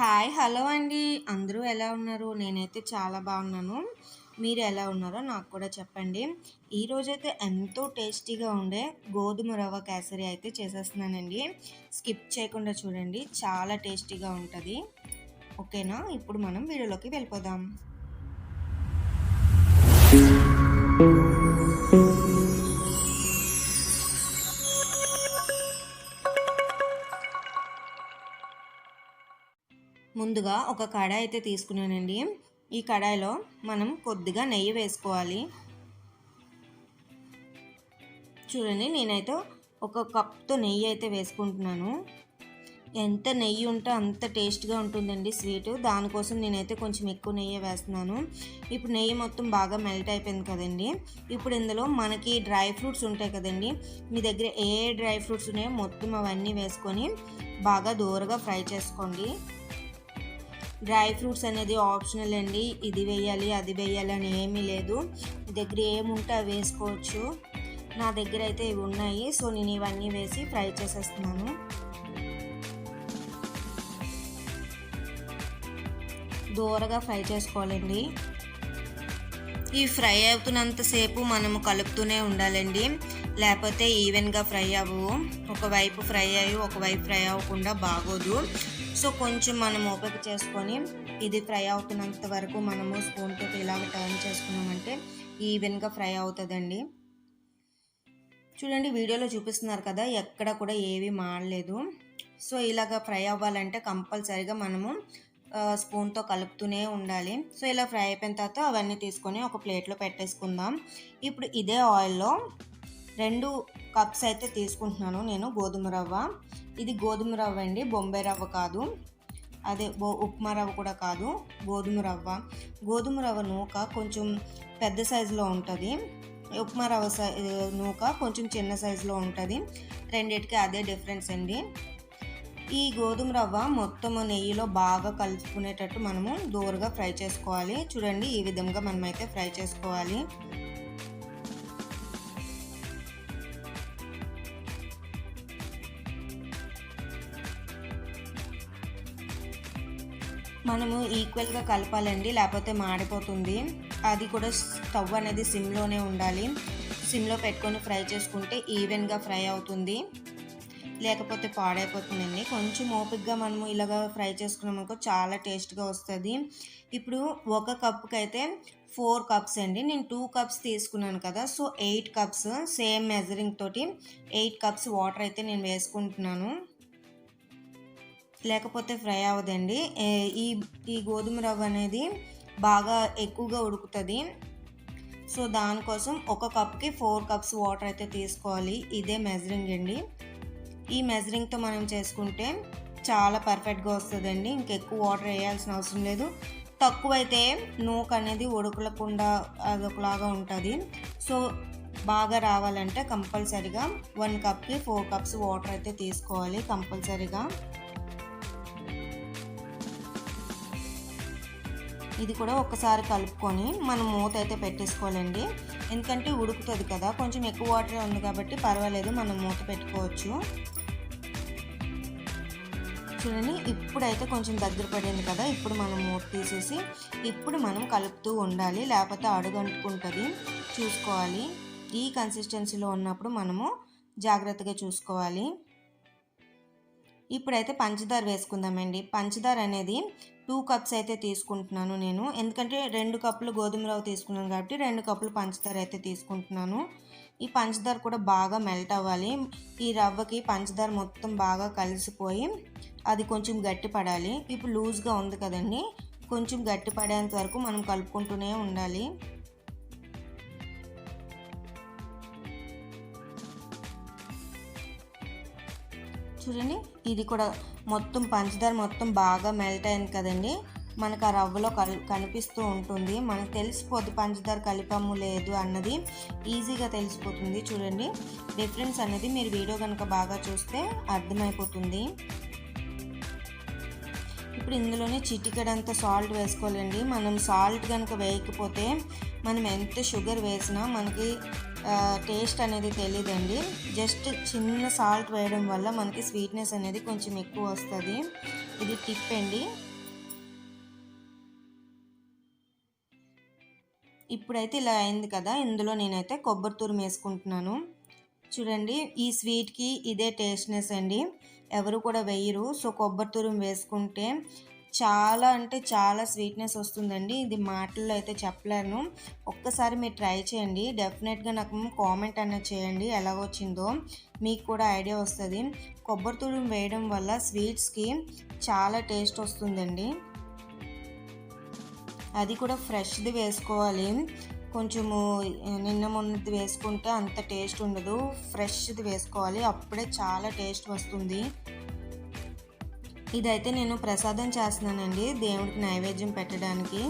Hi hello అండి. అందరూ ఎలా ఉన్నారు? నేనైతే చాలా బాగున్నాను. మీరు ఎలా ఉన్నారో నాకు కూడా చెప్పండి. ఈరోజైతే ఎంతో టేస్టీగా ఉండే గోధుమ రవ్వ కేసరి అయితే చేసేస్తున్నానండి. స్కిప్ చేయకుండా చూడండి. చాలా టేస్టీగా ఉంటుంది. ఓకేనా? ఇప్పుడు మనం వీడియోలోకి వెళ్ళిపోదాం. ముందుగా ఒక కడాయి అయితే తీసుకున్నానండి. ఈ కడాయిలో మనం కొద్దిగా నెయ్యి వేసుకోవాలి. చూడండి నేనైతే ఒక కప్తో నెయ్యి అయితే వేసుకుంటున్నాను. ఎంత నెయ్యి ఉంటే అంత టేస్ట్గా ఉంటుందండి స్వీట్. దానికోసం నేనైతే కొంచెం ఎక్కువ నెయ్యి వేస్తున్నాను. ఇప్పుడు నెయ్యి మొత్తం బాగా మెల్ట్ అయిపోయింది కదండి. ఇప్పుడు ఇందులో మనకి డ్రై ఫ్రూట్స్ ఉంటాయి కదండి. మీ దగ్గర ఏ డ్రై ఫ్రూట్స్ ఉన్నాయో మొత్తం అవన్నీ వేసుకొని బాగా దూరగా ఫ్రై చేసుకోండి. డ్రై ఫ్రూట్స్ అనేది ఆప్షనల్ అండి. ఇది వేయాలి అది వేయాలి అని ఏమీ లేదు. దగ్గర ఏముంటే అవి వేసుకోవచ్చు. నా దగ్గర అయితే ఇవి ఉన్నాయి. సో నేను ఇవన్నీ వేసి ఫ్రై చేసేస్తున్నాను. దూరగా ఫ్రై చేసుకోవాలండి. ఈ ఫ్రై అవుతున్నంతసేపు మనము కలుపుతూనే ఉండాలండి. లేకపోతే ఈవెన్గా ఫ్రై అవ్వవు ఒకవైపు ఫ్రై అయ్యి ఒకవైపు ఫ్రై అవ్వకుండా బాగోదు. సో కొంచెం మనం ఓపిక చేసుకొని ఇది ఫ్రై అవుతున్నంత వరకు మనము స్పూన్తో ఇలాగ టర్న్ చేసుకున్నామంటే ఈవెన్గా ఫ్రై అవుతుందండి. చూడండి వీడియోలో చూపిస్తున్నారు కదా ఎక్కడ కూడా ఏవి మాడలేదు. సో ఇలాగ ఫ్రై అవ్వాలంటే కంపల్సరీగా మనము స్పూన్తో కలుపుతూనే ఉండాలి. సో ఇలా ఫ్రై అయిపోయిన తర్వాత అవన్నీ తీసుకొని ఒక ప్లేట్లో పెట్టేసుకుందాం. ఇప్పుడు ఇదే ఆయిల్లో రెండు కప్స్ అయితే తీసుకుంటున్నాను నేను గోధుమ రవ్వ. ఇది గోధుమ రవ్వ అండి బొంబాయి రవ్వ కాదు. అదే ఉప్మా రవ్వ కూడా కాదు గోధుమ రవ్వ. గోధుమ రవ్వ నూక కొంచెం పెద్ద సైజులో ఉంటుంది. ఉప్మా రవ్వ సై నూక కొంచెం చిన్న సైజులో ఉంటుంది. రెండింటికి అదే డిఫరెన్స్ అండి. ఈ గోధుమ రవ్వ మొత్తం నెయ్యిలో బాగా కలుపుకునేటట్టు మనము దూరగా ఫ్రై చేసుకోవాలి. చూడండి ఈ విధంగా మనమైతే ఫ్రై చేసుకోవాలి. మనము ఈక్వల్గా కలపాలండి లేకపోతే మాడిపోతుంది. అది కూడా స్టవ్ అనేది సిమ్లోనే ఉండాలి. సిమ్లో పెట్టుకొని ఫ్రై చేసుకుంటే ఈవెన్గా ఫ్రై అవుతుంది. లేకపోతే పాడైపోతుందండి. కొంచెం ఓపిక్గా మనము ఇలాగ ఫ్రై చేసుకున్నామనుకో చాలా టేస్ట్గా వస్తుంది. ఇప్పుడు ఒక కప్కి అయితే ఫోర్ కప్స్ అండి. నేను టూ కప్స్ తీసుకున్నాను కదా so eight cups same measuring తోటి ఎయిట్ కప్స్ వాటర్ అయితే నేను వేసుకుంటున్నాను. లేకపోతే ఫ్రై అవ్వదండి. ఈ ఈ గోధుమ రవ్వ అనేది బాగా ఎక్కువగా ఉడుకుతుంది. సో దానికోసం ఒక కప్కి ఫోర్ కప్స్ వాటర్ అయితే తీసుకోవాలి. ఇదే మెజరింగ్ అండి. ఈ మెజరింగ్తో మనం చేసుకుంటే చాలా పర్ఫెక్ట్గా వస్తుందండి. ఇంకెక్కువ వాటర్ వేయాల్సిన అవసరం లేదు. తక్కువైతే నూక అనేది ఉడకలకుండా అదొకలాగా ఉంటుంది. సో బాగా రావాలంటే కంపల్సరిగా వన్ కప్కి ఫోర్ కప్స్ వాటర్ అయితే తీసుకోవాలి కంపల్సరిగా. ఇది కూడా ఒకసారి కలుపుకొని మనం మూత అయితే పెట్టేసుకోవాలండి. ఎందుకంటే ఉడుకుతుంది కదా కొంచెం ఎక్కువ వాటర్ ఉంది కాబట్టి పర్వాలేదు మనం మూత పెట్టుకోవచ్చు. చూడండి ఇప్పుడైతే కొంచెం దగ్గర పడింది కదా ఇప్పుడు మనం మూత తీసేసి ఇప్పుడు మనం కలుపుతూ ఉండాలి లేకపోతే అడుగంటుకుంటుంది. చూసుకోవాలి. ఈ కన్సిస్టెన్సీలో ఉన్నప్పుడు మనము జాగ్రత్తగా చూసుకోవాలి. ఇప్పుడైతే పంచదార వేసుకుందామండి. పంచదార అనేది టూ కప్స్ అయితే తీసుకుంటున్నాను నేను. ఎందుకంటే రెండు కప్పులు గోధుమ రవ్వ తీసుకున్నాను కాబట్టి రెండు కప్పులు పంచదార అయితే తీసుకుంటున్నాను. ఈ పంచదార కూడా బాగా మెల్ట్ అవ్వాలి. ఈ రవ్వకి పంచదార మొత్తం బాగా కలిసిపోయి అది కొంచెం గట్టి పడాలి ఇప్పుడు లూజ్గా ఉంది కదండి. కొంచెం గట్టి పడేంత వరకు మనం కలుపుకుంటూనే ఉండాలి. చూడండి. ఇది కూడా మొత్తం పంచదార మొత్తం బాగా మెల్ట్ అయింది కదండి. మనకు ఆ రవ్వలో కల్ కనిపిస్తూ ఉంటుంది. మనకు తెలిసిపోద్ది పంచదార కలిపాము లేదు అన్నది ఈజీగా తెలిసిపోతుంది చూడండి. డిఫరెన్స్ అనేది మీరు వీడియో కనుక బాగా చూస్తే అర్థమైపోతుంది. ఇప్పుడు ఇందులోనే చిటికెడంత సాల్ట్ వేసుకోవాలండి. మనం సాల్ట్ కనుక వేయకపోతే మనం ఎంత షుగర్ వేసినా మనకి టేస్ట్ అనేది తెలియదండి జస్ట్ చిన్న సాల్ట్ వేయడం వల్ల మనకి స్వీట్నెస్ అనేది కొంచెం ఎక్కువ వస్తుంది. ఇది టిప్ అండి. ఇప్పుడైతే ఇలా అయింది కదా ఇందులో నేనైతే కొబ్బరి తూరం వేసుకుంటున్నాను. చూడండి ఈ స్వీట్కి ఇదే టేస్ట్నెస్ అండి. ఎవరు కూడా వేయరు. సో కొబ్బరి తూరం వేసుకుంటే చాలా అంటే చాలా స్వీట్నెస్ వస్తుందండి. ఇది మాటల్లో అయితే చెప్పలేను. ఒక్కసారి మీరు ట్రై చేయండి. డెఫినెట్గా నాకు కామెంట్ అన్న చేయండి. ఎలా వచ్చిందో మీకు కూడా ఐడియా వస్తుంది. కొబ్బరి తురుము వేయడం వల్ల స్వీట్స్కి చాలా టేస్ట్ వస్తుందండి. అది కూడా ఫ్రెష్ది వేసుకోవాలి. కొంచెము నిన్న మొన్నది వేసుకుంటే అంత టేస్ట్ ఉండదు. ఫ్రెష్ది వేసుకోవాలి. అప్పుడే చాలా టేస్ట్ వస్తుంది. ఇదైతే నేను ప్రసాదం చేస్తున్నానండి. దేవుడికి నైవేద్యం పెట్టడానికి.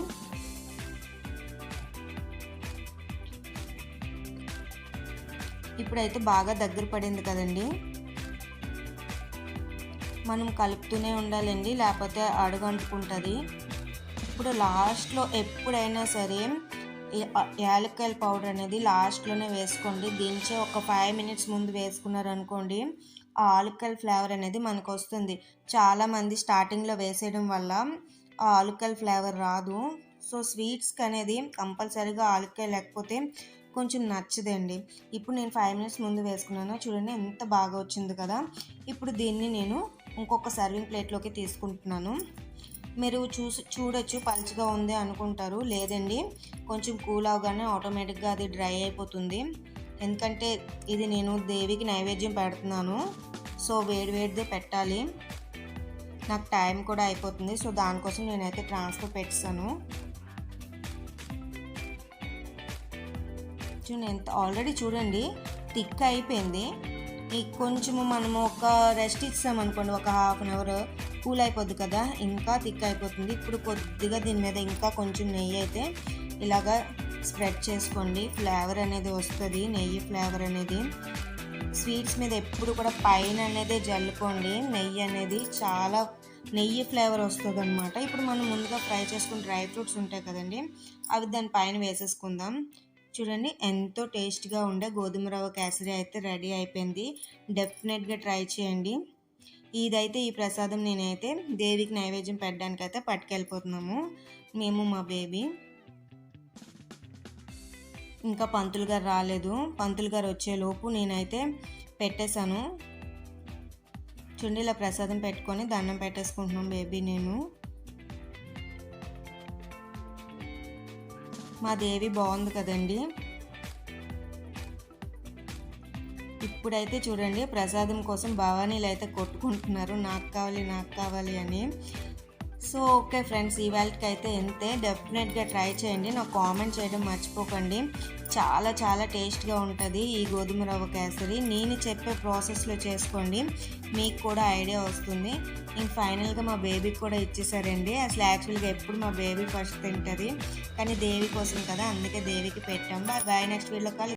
ఇప్పుడైతే బాగా దగ్గర పడింది కదండి. మనం కలుపుతూనే ఉండాలండి లేకపోతే అడుగంటుకుంటుంది. ఇప్పుడు లాస్ట్లో ఎప్పుడైనా సరే యాలక్కాయల పౌడర్ అనేది లాస్ట్లోనే వేసుకోండి. దించే ఒక ఫైవ్ మినిట్స్ ముందు వేసుకున్నారనుకోండి ఆ ఆలుక్కల్ ఫ్లేవర్ అనేది మనకు వస్తుంది చాలామంది స్టార్టింగ్లో వేసేయడం వల్ల ఆ ఆలుక్కల్ ఫ్లేవర్ రాదు. సో స్వీట్స్కి అనేది కంపల్సరీగా ఆలుకాయ లేకపోతే కొంచెం నచ్చదండి. ఇప్పుడు నేను ఫైవ్ మినిట్స్ ముందు వేసుకున్నాను. చూడండి ఎంత బాగా వచ్చింది కదా. ఇప్పుడు దీన్ని నేను ఇంకొక సర్వింగ్ ప్లేట్లోకి తీసుకుంటున్నాను. మీరు చూసి చూడొచ్చు పలుచగా ఉంది అనుకుంటారు. లేదండి కొంచెం కూల్ అవగానే ఆటోమేటిక్గా అది డ్రై అయిపోతుంది. ఎందుకంటే ఇది నేను దేవికి నైవేద్యం పెడుతున్నాను. సో వేడి వేడిదే పెట్టాలి. నాకు టైం కూడా అయిపోతుంది. సో దానికోసం నేనైతే ట్రాన్స్ఫర్ పెట్టాను. ఎంత ఆల్రెడీ చూడండి థిక్ అయిపోయింది. ఈ కొంచెము మనము ఒక రెస్ట్ ఇచ్చామనుకోండి ఒక హాఫ్ అన్ అవర్ కూల్ అయిపోద్ది కదా ఇంకా థిక్ అయిపోతుంది. ఇప్పుడు కొద్దిగా దీని మీద ఇంకా కొంచెం నెయ్యి అయితే ఇలాగా స్ప్రెడ్ చేసుకోండి. ఫ్లేవర్ అనేది వస్తుంది. నెయ్యి ఫ్లేవర్ అనేది. స్వీట్స్ మీద ఎప్పుడు కూడా పైన అనేది జల్లుకోండి. నెయ్యి అనేది చాలా నెయ్యి ఫ్లేవర్ వస్తుంది అనమాట ఇప్పుడు మనం ముందుగా ఫ్రై చేసుకున్న డ్రై ఫ్రూట్స్ ఉంటాయి కదండి. అవి దాని పైన వేసేసుకుందాం. చూడండి ఎంతో టేస్ట్గా ఉండే గోధుమ రవ్వ కేసరి అయితే రెడీ అయిపోయింది. డెఫినెట్గా ట్రై చేయండి. ఇదైతే ఈ ప్రసాదం నేనైతే దేవికి నైవేద్యం పెట్టడానికి అయితే పట్టుకెళ్ళిపోతున్నాము. మేము మా బేబీ. ఇంకా పంతులు గారు రాలేదు. పంతులు గారు వచ్చేలోపు నేనైతే పెట్టేశాను. చూడండి ఇలా ప్రసాదం పెట్టుకొని దండం పెట్టేసుకుంటున్నాం బేబీ నేను. మా దేవి బాగుంది కదండి. ఇప్పుడైతే చూడండి ప్రసాదం కోసం భవానీలు అయితే కొట్టుకుంటున్నారు. నాకు కావాలి నాకు కావాలి అని. So okay friends. ఈవేళకి అయితే ఎంతే డెఫినెట్గా ట్రై చేయండి. నాకు కామెంట్ చేయడం మర్చిపోకండి. చాలా చాలా టేస్ట్గా ఉంటుంది ఈ గోధుమ రవ్వ కేసరి. నేను చెప్పే ప్రాసెస్లో చేసుకోండి. మీకు కూడా ఐడియా వస్తుంది. ఇంక ఫైనల్గా మా బేబీకి కూడా ఇచ్చేసారండి. అసలు యాక్చువల్గా ఎప్పుడు మా బేబీ ఫస్ట్ తింటుంది. కానీ దేవి కోసం కదా అందుకే దేవికి పెట్టాం. Bye bye. Next video call